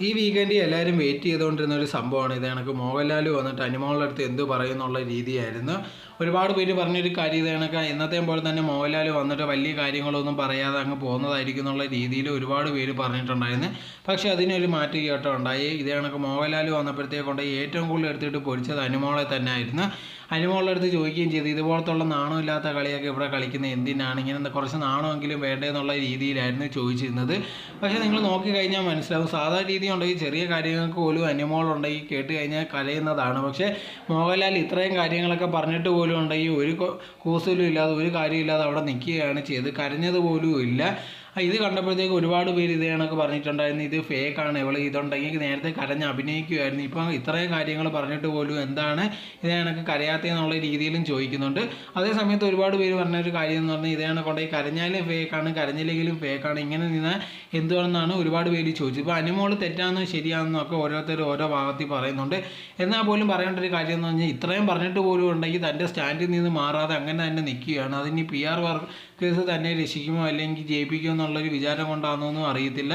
ഈ വീക്കെൻഡിൽ എല്ലാവരും വെയിറ്റ് ചെയ്തുകൊണ്ടിരുന്ന ഒരു സംഭവമാണ്. ഇത് കണക്ക് മോഹൻലാൽ വന്നിട്ട് അനിമോളുടെ അടുത്ത് എന്ത് പറയുന്നുള്ള രീതിയായിരുന്നു. ഒരുപാട് പേര് പറഞ്ഞൊരു കാര്യം ഇത് കണക്ക് ഇന്നത്തെ പോലെ തന്നെ മോഹൻലാൽ വന്നിട്ട് വലിയ കാര്യങ്ങളൊന്നും പറയാതെ അങ്ങ് പോകുന്നതായിരിക്കും എന്നുള്ള രീതിയിൽ ഒരുപാട് പേര് പറഞ്ഞിട്ടുണ്ടായിരുന്നു. പക്ഷേ അതിനൊരു മാറ്റി കേട്ടോ ഉണ്ടായി. ഇത് കണക്ക് മോഹൻലാൽ വന്നപ്പോഴത്തേക്കൊണ്ട് ഏറ്റവും കൂടുതൽ എടുത്തിട്ട് പൊരിച്ചത് അനിമോളെ തന്നെ ആയിരുന്നു അനിമോളുടെ അടുത്ത് ചോദിക്കുകയും ചെയ്തു ഇതുപോലത്തുള്ള നാണമില്ലാത്ത കളിയൊക്കെ ഇവിടെ കളിക്കുന്നത് എന്തിനാണ്? ഇങ്ങനെ കുറച്ച് നാണമെങ്കിലും വേണ്ടതെന്നുള്ള രീതിയിലായിരുന്നു ചോദിച്ചിരുന്നത്. പക്ഷേ നിങ്ങൾ നോക്കിക്കഴിഞ്ഞാൽ മനസ്സിലാവും. സാധാരണ രീതി ഉണ്ടെങ്കിൽ ചെറിയ കാര്യങ്ങൾക്ക് പോലും അനിമോൾ ഉണ്ടെങ്കിൽ കേട്ട് കഴിഞ്ഞാൽ കരയുന്നതാണ്. പക്ഷേ മോഹൻലാൽ ഇത്രയും കാര്യങ്ങളൊക്കെ പറഞ്ഞിട്ട് പോലും ഉണ്ടെങ്കിൽ ഒരു കൂസലും ഇല്ലാതെ ഒരു കാര്യമില്ലാതെ അവിടെ നിൽക്കുകയാണ് ചെയ്ത് കരഞ്ഞത് പോലും ഇല്ല. ഇത് കണ്ടപ്പോഴത്തേക്ക് ഒരുപാട് പേര് ഇത് കണക്ക് പറഞ്ഞിട്ടുണ്ടായിരുന്നു ഇത് ഫേക്കാണ് ഇവൾ ഇതുണ്ടെങ്കിൽ നേരത്തെ കരഞ്ഞ് അഭിനയിക്കുമായിരുന്നു ഇപ്പം ഇത്രയും കാര്യങ്ങൾ പറഞ്ഞിട്ട് പോലും എന്താണ് ഇത് കണക്ക് കരയാത്തതെന്നുള്ള രീതിയിലും ചോദിക്കുന്നുണ്ട്. അതേസമയത്ത് ഒരുപാട് പേര് പറഞ്ഞ ഒരു കാര്യം എന്ന് പറഞ്ഞാൽ ഇത് കണക്കുണ്ടെങ്കിൽ കരഞ്ഞാലും ഫേക്കാണ് കരഞ്ഞില്ലെങ്കിലും ഫേക്കാണ് ഇങ്ങനെ നിന്ന് എന്തുവാണെന്നാണ് ഒരുപാട് പേര് ചോദിച്ചത്. ഇപ്പോൾ അനിമോൾ തെറ്റാണെന്നോ ശരിയാണെന്നോ ഒക്കെ ഓരോരുത്തർ ഓരോ ഭാഗത്തിൽ പറയുന്നുണ്ട്. എന്നാൽ പോലും പറയേണ്ട ഒരു കാര്യം എന്ന് പറഞ്ഞാൽ ഇത്രയും പറഞ്ഞിട്ട് പോലും ഉണ്ടെങ്കിൽ തന്റെ സ്റ്റാൻഡിൽ നിന്ന് മാറാതെ അങ്ങനെ തന്നെ നിൽക്കുകയാണ്. അതിന് പി ആർ വർക്കേഴ്സ് തന്നെ രക്ഷിക്കുമോ അല്ലെങ്കിൽ ജയിപ്പിക്കുമോ എന്നുള്ളൊരു വിചാരം കൊണ്ടാണെന്നൊന്നും അറിയത്തില്ല.